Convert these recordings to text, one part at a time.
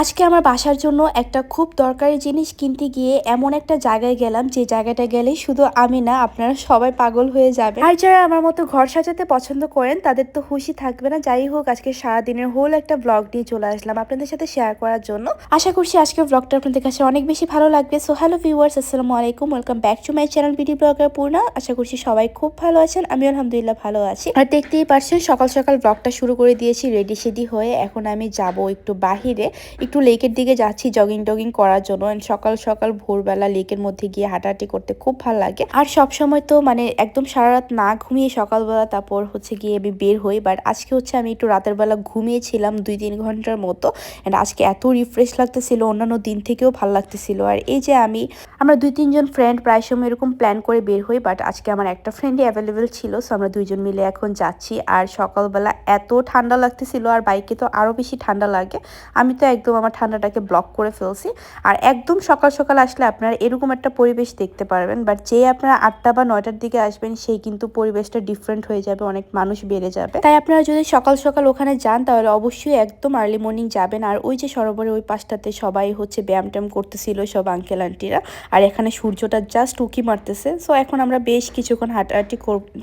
আজকে আমার বাসার জন্য একটা খুব দরকারি জিনিস কিনতে গিয়ে এমন একটা জায়গায় গেলাম, যে জায়গাটা গেলে শুধু আমি না, আপনারা সবাই পাগল হয়ে যাবে আর যারা আমার মতো ঘর সাজাতে পছন্দ করেন, তাদের তো খুশি থাকবে না। যাই হোক, আজকে সারাদিনের হোল একটা ব্লগ নিয়ে চলে আসলাম আপনাদের সাথে শেয়ার করার জন্য। আশা করছি আজকে ব্লগটা আপনাদের কাছে অনেক বেশি ভালো লাগবে। সো হ্যালো ভিউয়ার্স আসসালামু আলাইকুম। Welcome back to my channel BD blogger Purna আশা করছি সবাই খুব ভালো আছেন আমি আলহামদুলিল্লাহ ভালো আছি। আর দেখতেই পারছেন সকাল সকাল ব্লগটা শুরু করে দিয়েছি রেডি সেডি হয়ে। এখন আমি যাব একটু বাহিরে। একটু লেকের দিকে যাচ্ছি জগিং টগিং করার জন্য। And সকাল সকাল ভোরবেলা লেকের মধ্যে গিয়ে হাঁটাহাঁটি করতে খুব ভালো লাগে। আর সব সময় তো মানে একদম সারা রাত না ঘুমিয়ে সকালবেলা তারপর হচ্ছে গিয়ে আমি বের হই। বাট আজকে হচ্ছে আমি একটু রাতের বেলা ঘুমিয়েছিলাম দুই তিন ঘণ্টার মতো। অ্যান্ড আজকে এত রিফ্রেশ লাগতেছিল, অন্যান্য দিন থেকেও ভালো লাগতেছিল। আর এই যে আমি, আমরা দুই তিনজন ফ্রেন্ড প্রায় সময় এরকম প্ল্যান করে বের হই। বাট আজকে আমার একটা ফ্রেন্ডই অ্যাভেলেবেল ছিল সো আমরা দুইজন মিলে এখন যাচ্ছি। আর সকালবেলা এত ঠান্ডা লাগতেছিল, আর বাইকে তো আরও বেশি ঠান্ডা লাগে। আমি তো একদম আমার ঠান্ডাটাকে ব্লক করে ফেলছি। আর একদম সকাল সকাল আসলে আপনারা এরকম একটা পরিবেশ দেখতে পারবেন বাট যে আপনারা আটটা বা নয়টার দিকে আসবেন, সেই কিন্তু পরিবেশটা ডিফারেন্ট হয়ে যাবে, অনেক মানুষ বেড়ে যাবে। তাই আপনারা যদি সকাল সকাল ওখানে যান, তাহলে অবশ্যই একদম আর্লি মর্নিং যাবেন। আর ওই যে সরোবরের ওই পাশটাতে সবাই হচ্ছে ব্যায়াম ট্যাম করতেছিল সব আঙ্কেল আন্টিরা আর এখানে সূর্যটা জাস্ট উকি মারতেছে। সো এখন আমরা বেশ কিছুক্ষণ হাঁটাহাঁটি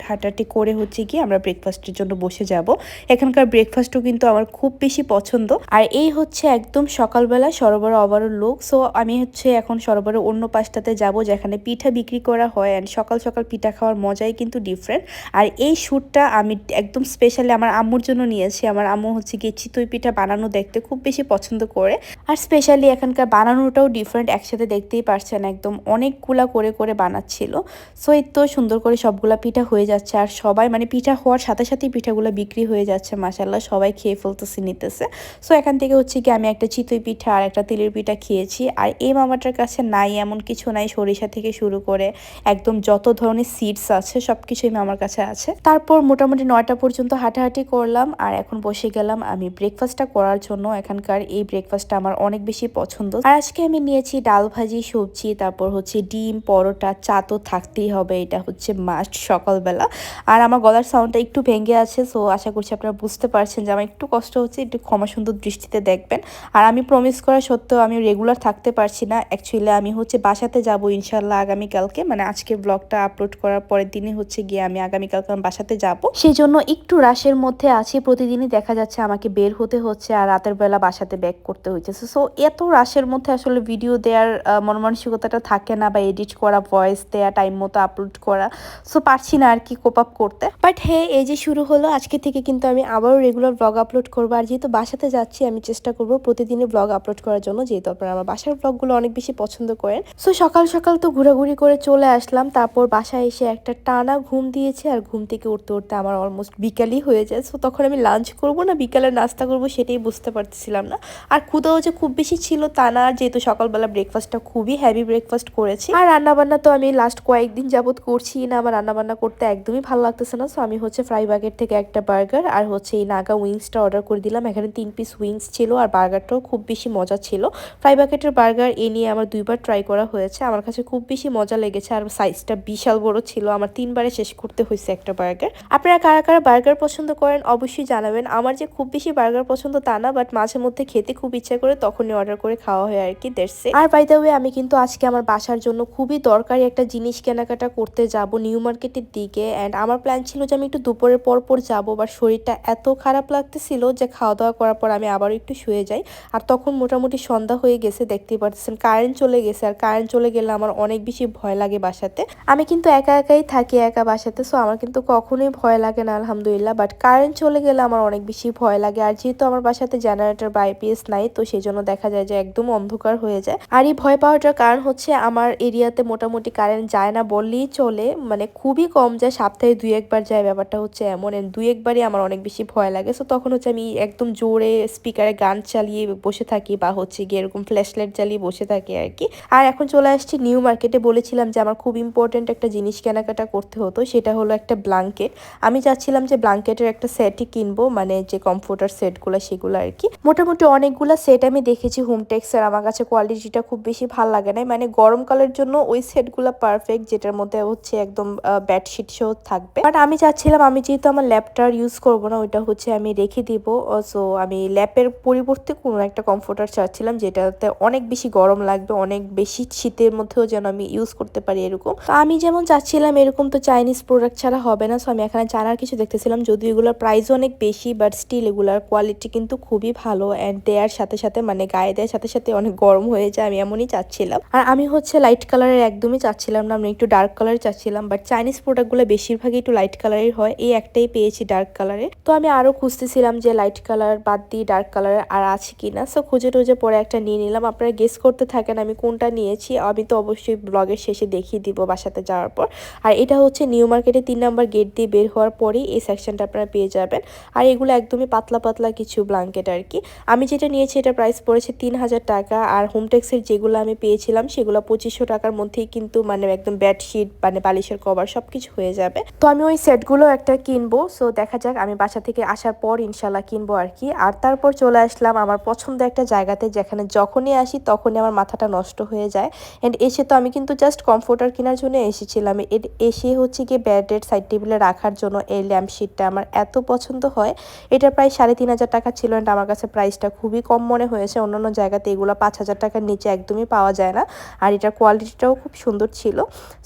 হাঁটাহাঁটি করে হচ্ছে কি আমরা ব্রেকফাস্টের জন্য বসে যাব। এখানকার ব্রেকফাস্টও কিন্তু আমার খুব বেশি পছন্দ। আর এই হচ্ছে একদম সকালবেলা সরোবর অবারও লোক। সো আমি হচ্ছে এখন সরোবরের অন্য পাশটাতে যাব যেখানে পিঠা বিক্রি করা হয় অ্যান্ড সকাল সকাল পিঠা খাওয়ার মজাই কিন্তু ডিফারেন্ট আর এই শ্যুটটা আমি একদম স্পেশালি আমার আম্মুর জন্য নিয়েছি। আমার আম্মু হচ্ছে গিয়ে চিতই পিঠা বানানো দেখতে খুব বেশি পছন্দ করে। আর স্পেশালি এখানকার বানানোটাও ডিফারেন্ট একসাথে দেখতেই পারছেন একদম অনেকগুলা করে করে বানাচ্ছিল। সো এই তো সুন্দর করে সবগুলা পিঠা হয়ে যাচ্ছে। আর সবাই মানে পিঠা হওয়ার সাথে সাথেই পিঠাগুলো বিক্রি হয়ে যাচ্ছে মাসাল্লাহ সবাই খেয়ে ফেলতেছে, নিতেছে। সো এখান থেকে হচ্ছে কি আমি একটা চিতই পিঠা আর একটা তিলের পিঠা খেয়েছি। আর এই মামাটার কাছে নাই, এমন কিছু নাই সরিষা থেকে শুরু করে একদম যত ধরনের সিডস আছে সব কিছুই মামার কাছে আছে। তারপর মোটামুটি নয়টা পর্যন্ত হাঁটাহাঁটি করলাম আর এখন বসে গেলাম আমি ব্রেকফাস্টটা করার জন্য। এখানকার এই ব্রেকফাস্টটা আমার অনেক বেশি পছন্দ। আর আজকে আমি নিয়েছি ডাল ভাজি, সবজি, তারপর হচ্ছে ডিম, পরোটা, চা তো থাকতেই হবে, এটা হচ্ছে মাস্ট সকালবেলা। আর আমার গলার সাউন্ডটা একটু ভেঙে আছে সো আশা করছি আপনারা বুঝতে পারছেন যে আমার একটু কষ্ট হচ্ছে, একটু ক্ষমা সুন্দর দৃষ্টিতে দেখবেন। আর আমি প্রমিস করা সত্ত্বেও আমি রেগুলার থাকতে পারছি না। অ্যাকচুয়ালি আমি হচ্ছে বাসাতে যাব ইনশাল্লাহ আগামীকালকে। মানে আজকে ব্লগটা আপলোড করার পরের দিনই হচ্ছে গিয়ে আমি আগামীকালকে আমার বাসাতে যাব। সেই জন্য একটু রাশের মধ্যে আছি। প্রতিদিনই দেখা যাচ্ছে আমাকে বের হতে হচ্ছে আর রাতের বেলা বাসাতে ব্যাক করতে হচ্ছে। সো এত রাশের মধ্যে আসলে ভিডিও দেওয়ার মনমানসিকতাটা থাকে না বা এডিট করা ভয়েস দেওয়া টাইম মতো আপলোড করা। সো পারছি না আর কি কোপ আপ করতে। বাট হ্যাঁ এই যে শুরু হলো, আজকে থেকে কিন্তু আমি আবারও রেগুলার ব্লগ আপলোড করব। আর যেহেতু বাসাতে যাচ্ছি, আমি চেষ্টা করব প্রতিদিনই ব্লগ আপলোড করার জন্য, যেহেতু আপনারা আমার বাসার ব্লগগুলো অনেক বেশি পছন্দ করেন। সো সকাল সকাল তো ঘোরাঘুরি করে চলে আসলাম, তারপর বাসায় এসে একটা টানা ঘুম দিয়েছে, আর ঘুম থেকে উঠতে উঠতে আমার অলমোস্ট বিকালই হয়ে যায়। সো তখন আমি লাঞ্চ করব না, বিকালে নাস্তা করব সেটাই বুঝতে পারতেছিলাম না। আর ক্ষুদাও যে খুব বেশি ছিল তা না, যেহেতু সকালবেলা ব্রেকফাস্টটা খুবই হ্যাভি ব্রেকফাস্ট করেছি। আর রান্নাবান্না তো আমি লাস্ট কয়েকদিন যাবত করছি না, আমার রান্নাবান্না করতে একদমই ভালো লাগতেছে না। সো আমি হচ্ছে ফ্রাই বাগের থেকে একটা বার্গার আর হচ্ছে এই নাগা উইংসটা অর্ডার করে দিলাম। এখানে তিন পিস উইংস ছিল, আর বার্গারটাও খুব বেশি মজা ছিল। ফ্রাই বাকেটের বার্গার এ নিয়ে আমার দুইবার ট্রাই করা হয়েছে। আমার কাছে খুব বেশি মজা লেগেছে আর সাইজটা বিশাল বড় ছিল। আমার তিনবারে শেষ করতে হয়েছে একটা বার্গার আপনারা কারা কারা বার্গার পছন্দ করেন অবশ্যই জানাবেন। আমার যে খুব বেশি বার্গার পছন্দ তা না বাট মাঝে মধ্যে খেতে খুব ইচ্ছা করে তখনই অর্ডার করে খাওয়া হয় আর কি দেড়ছে আর বাই দ্য ওয়ে আমি কিন্তু আজকে আমার বাসার জন্য খুবই দরকারি একটা জিনিস কেনাকাটা করতে যাব নিউ মার্কেটের দিকে। অ্যান্ড আমার প্ল্যান ছিল যে আমি একটু দুপুরের পর পর যাব বাট শরীরটা এত খারাপ লাগতেছিল যে খাওয়া দাওয়া করার পর আমি আবারও একটু শুয়ে যাই। আর তখন মোটামুটি সন্ধ্যা হয়ে গেছে, দেখতেই পাচ্ছেন কারেন্ট চলে গেছে, আর কারেন্ট চলে গেলে আমার অনেক বেশি ভয় লাগে বাসাতে। আমি কিন্তু একা একাই থাকি একা বাসাতে সো আমার কিন্তু কখনোই ভয় লাগে না, আলহামদুলিল্লাহ। বাট কারেন্ট চলে গেলে আমার অনেক বেশি ভয় লাগে। আর যেহেতু আমার বাসাতে জেনারেটর বা আইপিএস নাই, তো সেই জন্য দেখা যায় যে একদম অন্ধকার হয়ে যায়। আর এই ভয় পাওয়াটার কারণ হচ্ছে আমার এরিয়াতে মোটামুটি কারেন্ট যায় না বললেই চলে মানে খুবই কম যায়, সপ্তাহে দুই একবার যায়, ব্যাপারটা হচ্ছে এমন। দুই একবারই আমার অনেক বেশি ভয় লাগে। সো তখন হচ্ছে আমি একদম জোরে স্পিকারে গান চালিয়ে বসে থাকি বা হচ্ছে গিয়ে এরকম ফ্ল্যাশ লাইট জ্বালিয়ে বসে থাকি আর কি। আর এখন চলে আসছি নিউ মার্কেটে বলেছিলাম যে আমার খুব ইম্পর্টেন্ট একটা জিনিস কেনাকাটা করতে হতো, সেটা হলো একটা ব্লাঙ্কেট আমি চাচ্ছিলাম যে ব্লাঙ্কেটের একটা সেটই কিনবো মানে যে কমফোর্টার সেটগুলো সেগুলো আর কি। মোটামুটি অনেকগুলো সেট আমি দেখেছি হোমটেক্সের আমার কাছে কোয়ালিটিটা খুব বেশি ভালো লাগে না মানে গরমকালের জন্য ওই সেটগুলো পারফেক্ট যেটার মধ্যে হচ্ছে একদম বেডশিট সহ থাকবে। বাট আমি চাচ্ছিলাম, আমি যেহেতু আমার ল্যাপটার ইউজ করব না, ওইটা হচ্ছে আমি রেখে দিব। সো আমি ল্যাপের পরিবর্তে কোনো একটা কমফোর্টার চাচ্ছিলাম, যেটাতে অনেক বেশি গরম লাগবে, অনেক বেশি শীতের মধ্যেও যেন আমি ইউজ করতে পারি এরকম। তো আমি যেমন চাচ্ছিলাম এরকম তো চাইনিজ প্রোডাক্ট ছাড়া হবে না সো আমি এখানে চানার কিছু দেখতেছিলাম, যদিও এগুলোর প্রাইস অনেক বেশি বাট স্টিল এগুলার কোয়ালিটি কিন্তু খুবই ভালো অ্যান্ড দেয়ার সাথে সাথে মানে গায়ে দেওয়ার সাথে সাথে অনেক গরম হয়ে যায়, আমি এমনই চাচ্ছিলাম। আর আমি হচ্ছে লাইট কালারের একদমই চাচ্ছিলাম না, আমি একটু ডার্ক কালার চাচ্ছিলাম বাট চাইনিজ প্রোডাক্টগুলো বেশিরভাগই একটু লাইট কালারের হয়, এই একটাই পেয়েছি ডার্ক কালারের তো আমি আরও খুঁজতেছিলাম যে লাইট কালার বাদ দিয়ে ডার্ক কালারের আর আছে কিনা সো খুঁজে টুজে পরে একটা নিয়ে নিলাম। আপনারা গেস করতে থাকেন আমি কোনটা নিয়েছি। আমি তো অবশ্যই ব্লগের শেষে দেখিয়ে দিব বাসাতে যাওয়ার পর। আর এটা হচ্ছে নিউ মার্কেটে তিন নাম্বার গেট দিয়ে বের হওয়ার পরেই এই সেকশনটা আপনারা পেয়ে যাবেন। আর এগুলো একদমই পাতলা পাতলা কিছু ব্ল্যাঙ্কেট আর কি। আমি যেটা নিয়েছি এটা প্রাইস পড়েছে তিন হাজার টাকা। আর হোমটেক্সের যেগুলো আমি পেয়েছিলাম সেগুলো পঁচিশশো টাকার মধ্যেই কিন্তু মানে একদম বেডশিট মানে বালিশের কভার সব কিছু হয়ে যাবে। তো আমি ওই সেটগুলো একটা কিনবো। সো দেখা যাক আমি বাসা থেকে আসার পর ইনশাল্লাহ কিনবো আর কি। আর তারপর চলে আসলাম আমার পছন্দ একটা জায়গাতে যেখানে যখনই আসি তখনই আমার মাথাটা নষ্ট হয়ে যায়। অ্যান্ড এসে তো আমি কিন্তু জাস্ট কমফোর্টার কেনার জন্য এসেছিলাম। এর এসে হচ্ছে গিয়ে ব্যাডের সাইড টেবিলে রাখার জন্য এই ল্যাম্পশিটটা আমার এত পছন্দ হয়। এটা প্রায় সাড়ে তিন হাজার টাকা ছিল অ্যান্ড আমার কাছে প্রাইসটা খুবই কম মনে হয়েছে। অন্যান্য জায়গাতে এগুলো পাঁচ হাজার টাকার নিচে একদমই পাওয়া যায় না। আর এটার কোয়ালিটিটাও খুব সুন্দর ছিল।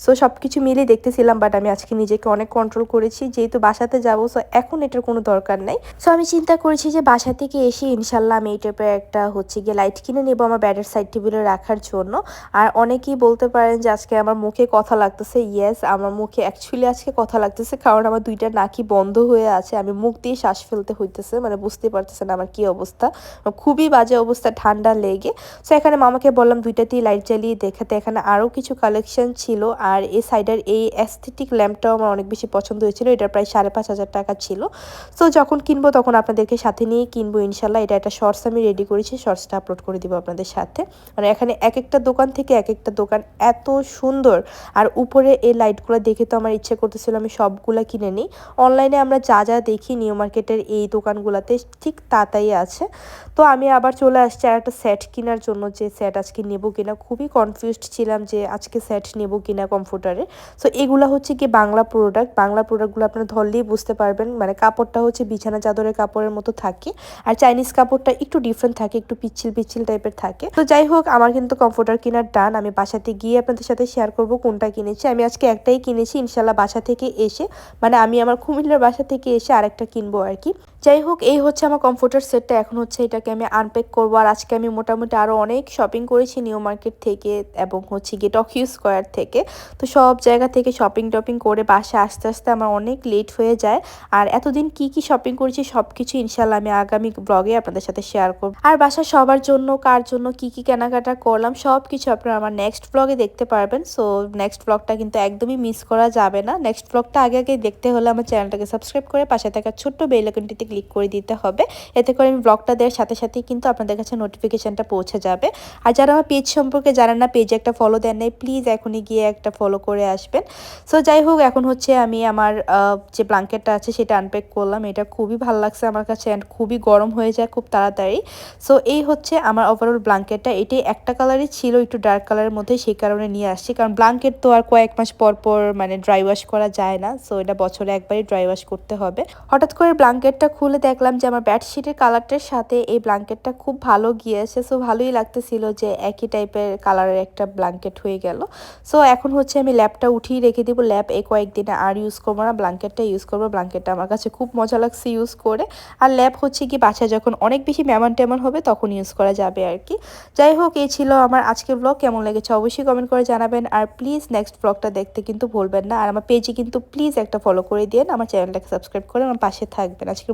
সো সব কিছু মিলিয়ে দেখতেছিলাম বাট আমি আজকে নিজেকে অনেক কন্ট্রোল করেছি। যেহেতু বাসাতে যাব সো এখন এটার কোনো দরকার নেই। সো আমি চিন্তা করেছি যে বাসা থেকে এসে ইনশাল্লাহ আমি এই টাইপের একটা হচ্ছে গিয়ে লাইট কিনে নেব আমার ব্যাডের সাইড টেবিলে রাখার জন্য। আর অনেকেই বলতে পারেন যে আজকে আমার মুখে কথা লাগতেছে। ইয়েস আমার মুখে অ্যাকচুয়ালি আজকে কথা লাগতেছে, কারণ আমার দুইটা নাকি বন্ধ হয়ে আছে। আমি মুখ দিয়ে শ্বাস ফেলতে হইতেছে মানে বুঝতে পারতেছেন আমার কি অবস্থা। খুবই বাজে অবস্থা, ঠান্ডা লেগে। সো এখানে মামাকে বললাম দুইটাতেই লাইট জ্বালিয়ে দেখাতে। এখানে আরও কিছু কালেকশন ছিল, আর এই সাইডের এই অ্যাস্থেটিক ল্যাম্পটাও আমার অনেক বেশি পছন্দ হয়েছিল। এটা প্রায় সাড়ে পাঁচ হাজার টাকা ছিল। সো যখন কিনবো তখন আপনাদেরকে সাথে নিয়ে কিনবো, ইনশাল্লাহ। এটা একটা শর্টস আমি রেডি করেছি শর্টসটা আপলোড করে দিব আপনাদের সাথে। মানে এখানে এক একটা দোকান থেকে এক একটা দোকান এত সুন্দর। আর উপরে এই লাইটগুলো দেখে তো আমার ইচ্ছে করতেছিল আমি সবগুলো কিনে নিই। অনলাইনে আমরা যা যা দেখি নিউ মার্কেটের এই দোকানগুলোতে ঠিক তাতাই আছে। তো আমি আবার চলে আসছি আর একটা সেট কেনার জন্য যে সেট আজকে নেব কিনা। খুবই কনফিউজড ছিলাম যে আজকে সেট নেব কিনা কম্পিউটারে সো এগুলো হচ্ছে কি বাংলা প্রোডাক্ট বাংলা প্রোডাক্টগুলো আপনারা ধরলেই বুঝতে পারবেন। মানে কাপড়টা হচ্ছে বিছানা চাদরের কাপড়ের মতো থাকে। আর চাইনিজ কাপড়টা একটু ডিফারেন্ট থাকে, একটু পিচ্ছিল পিচ্ছিল টাইপের থাকে। তো যাই হোক, আমার কিন্তু কমফোর্টার কেনার ডান আমি বাসাতে গিয়ে আপনাদের সাথে শেয়ার করব কোনটা কিনেছি। আমি আজকে একটাই কিনেছি, ইনশাল্লাহ বাসা থেকে এসে মানে আমি আমার কুমিল্লার বাসা থেকে এসে আরেকটা কিনবো আর কি। যাই হোক এই হচ্ছে আমার কমফোর্টার সেটটা এখন হচ্ছে এটাকে আমি আনপ্যাক করব। আর আজকে আমি মোটামুটি আরও অনেক শপিং করেছি নিউ মার্কেট থেকে এবং হচ্ছে গিয়ে টকিউ স্কোয়ার থেকে। তো সব জায়গা থেকে শপিং টপিং করে বাসা আস্তে আস্তে আমার অনেক লেট হয়ে যায়। আর এতদিন কি কি শপিং করেছি সব কিছু ইনশাল্লাহ আমি আগামী ব্লগে আপনাদের সাথে শেয়ার করব। আর বাসা সবার জন্য, কার জন্য, কি কি কেনাকাটা করলাম সব কিছু আপনারা আমার নেক্সট ব্লগে দেখতে পারবেন। সো নেক্সট ব্লগটা কিন্তু একদমই মিস করা যাবে না। নেক্সট ব্লগটা আগে আগে দেখতে হলে আমার চ্যানেলটাকে সাবস্ক্রাইব করে পাশে থাকা ছোট্ট বেল আইকনটিতে ক্লিক করে দিতে হবে। এতে করে আমি ব্লগটা দেওয়ার সাথে সাথেই কিন্তু আপনাদের কাছে নোটিফিকেশানটা পৌঁছে যাবে। আর যারা আমার পেজ সম্পর্কে জানেন না পেজে একটা ফলো দেন নাই প্লিজ এখনই গিয়ে একটা ফলো করে আসবেন। সো যাই হোক, এখন হচ্ছে আমি আমার যে ব্লাঙ্কেটটা আছে সেটা আনপ্যাক করলাম। এটা খুবই ভালো লাগছে আমার কাছে অ্যান্ড খুবই গরম হয়ে যায় খুব তাড়াতাড়ি। সো এই হচ্ছে আমার ওভারঅল ব্লাঙ্কেটটা এটি একটা কালারই ছিল, একটু ডার্ক কালারের মধ্যে সেই কারণে নিয়ে আসছি। কারণ ব্লাঙ্কেট তো আর কয়েক মাস পর পর মানে ড্রাই ওয়াশ করা যায় না। সো এটা বছরে একবারই ড্রাই ওয়াশ করতে হবে। হঠাৎ করে ব্ল্যাঙ্কেটটা খুলে দেখলাম যে আমার বেডশিটের কালারটার সাথে এই ব্ল্যাঙ্কেটটা খুব ভালো গিয়েছে। সো ভালোই লাগতেছিল যে একই টাইপের কালারের একটা ব্ল্যাঙ্কেট হয়ে গেল। সো এখন হচ্ছে আমি ল্যাপটা উঠিয়ে রেখে দিব। ল্যাপ এই কয়েকদিনে আর ইউজ করব না। ব্ল্যাঙ্কেটটা ইউজ করব। ব্ল্যাঙ্কেটটা আমার কাছে খুব মজা লাগছে ইউজ করে। আর ল্যাপ হচ্ছে কি, বাসায় যখন অনেক বেশি মেমন টেমন হবে, তখন ইউজ করা যাবে আর কি। যাই হোক, এই ছিল আমার আজকের ব্লগ কেমন লেগেছে অবশ্যই কমেন্ট করে জানাবেন। আর প্লিজ নেক্সট ব্লগটা দেখতে কিন্তু ভুলবেন না। আর আমার পেজে কিন্তু প্লিজ একটা ফলো করে দিন আমার চ্যানেলটাকে সাবস্ক্রাইব করে আমার পাশে থাকবেন। আজকের